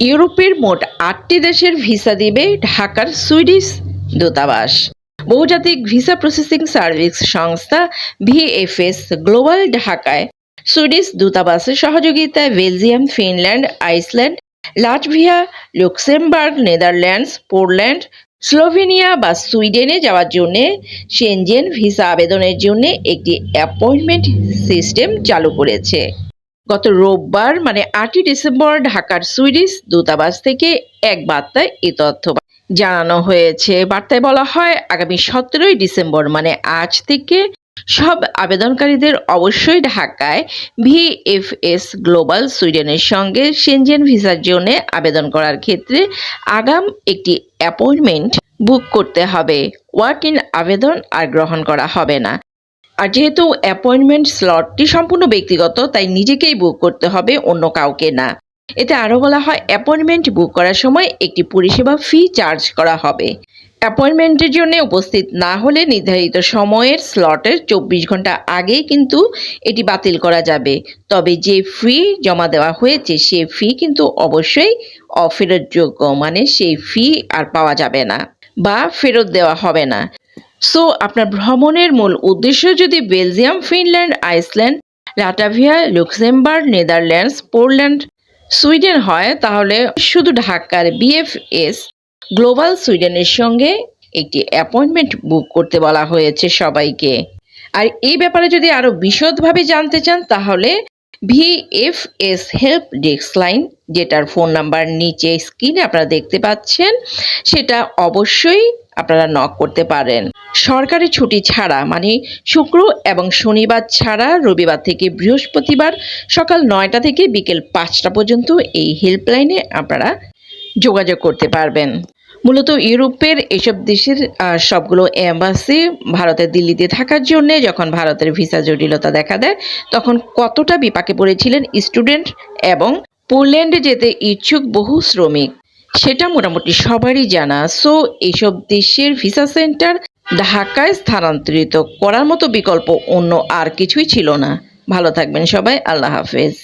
ইউরোপের মোট আটটি দেশের ভিসা দিবে ঢাকার সুইডিশ দূতাবাস। বহুজাতিক ভিসা প্রসেসিং সার্ভিস সংস্থা ভিএফএস গ্লোবাল ঢাকায় সুইডিশ দূতাবাসের সহযোগিতায় Belgium, Finland, Iceland, Latvia, Luxembourg, Netherlands Poland Slovenia বা সুইডেনে যাওয়ার জন্য সেনজেন ভিসা আবেদনের জন্য একটি অ্যাপয়েন্টমেন্ট সিস্টেম চালু করেছে। গত রোববার মানে আটই ডিসেম্বর, ঢাকার সুইডিশ দূতাবাস থেকে এক বার্তায় এ তথ্য জানানো হয়েছে। বার্তায় বলা হয়, আগামী সতেরোই ডিসেম্বর মানে আজ থেকে সব আবেদনকারীদের অবশ্যই ঢাকায় ভিএফএস গ্লোবাল সুইডেনের সঙ্গে সেনজেন ভিসার জন্য আবেদন করার ক্ষেত্রে আগাম একটি অ্যাপয়েন্টমেন্ট বুক করতে হবে। ওয়ার্ক ইন আবেদন আর গ্রহণ করা হবে না। আর যেহেতু অ্যাপয়েন্টমেন্ট স্লটটি সম্পূর্ণ ব্যক্তিগত, তাই নিজেকেই বুক করতে হবে, অন্য কাউকে না। এতে আরও বলা হয়, অ্যাপয়েন্টমেন্ট বুক করার সময় একটি পরিষেবা ফি চার্জ করা হবে। অ্যাপয়েন্টমেন্টের জন্য উপস্থিত না হলে নির্ধারিত সময়ের স্লটের চব্বিশ ঘণ্টা আগেই কিন্তু এটি বাতিল করা যাবে। তবে যে ফি জমা দেওয়া হয়েছে, সে ফি কিন্তু অবশ্যই অফেরতযোগ্য মানে সেই ফি আর পাওয়া যাবে না বা ফেরত দেওয়া হবে না। সো আপনার ভ্রমণের মূল উদ্দেশ্য যদি Belgium, Finland, Iceland, Latvia, Luxembourg, Netherlands Poland Sweden হয়, তাহলে শুধু ঢাকার বিএফএস গ্লোবাল সুইডেনের সঙ্গে একটি অ্যাপয়েন্টমেন্ট বুক করতে বলা হয়েছে সবাইকে। আর এই ব্যাপারে যদি আরও বিশদভাবে জানতে চান, তাহলে ভিএফএস হেল্প ডেস্ক লাইন, যেটার ফোন নাম্বার নিচে স্ক্রিনে আপনারা দেখতে পাচ্ছেন, সেটা অবশ্যই আপনারা নক করতে পারেন। সরকারি ছুটি ছাড়া মানে শুক্র এবং শনিবার ছাড়া রবিবার থেকে বৃহস্পতিবার সকাল নয়টা থেকে বিকেল পাঁচটা পর্যন্ত এই হেল্পলাইনে আপনারা যোগাযোগ করতে পারবেন। মূলত ইউরোপের এসব দেশের সবগুলো এম্বাসি ভারতের দিল্লিতে থাকার জন্য যখন ভারতের ভিসা জটিলতা দেখা দেয়, তখন কতটা বিপাকে পড়েছিলেন স্টুডেন্ট এবং পোল্যান্ডে যেতে ইচ্ছুক বহু শ্রমিক? সেটা মোটামুটি সবারই জানা। সো এইসব দেশের ভিসা সেন্টার ঢাকায় স্থানান্তরিত করার মতো বিকল্প অন্য আর কিছুই ছিল না। ভালো থাকবেন সবাই, আল্লাহ হাফেজ।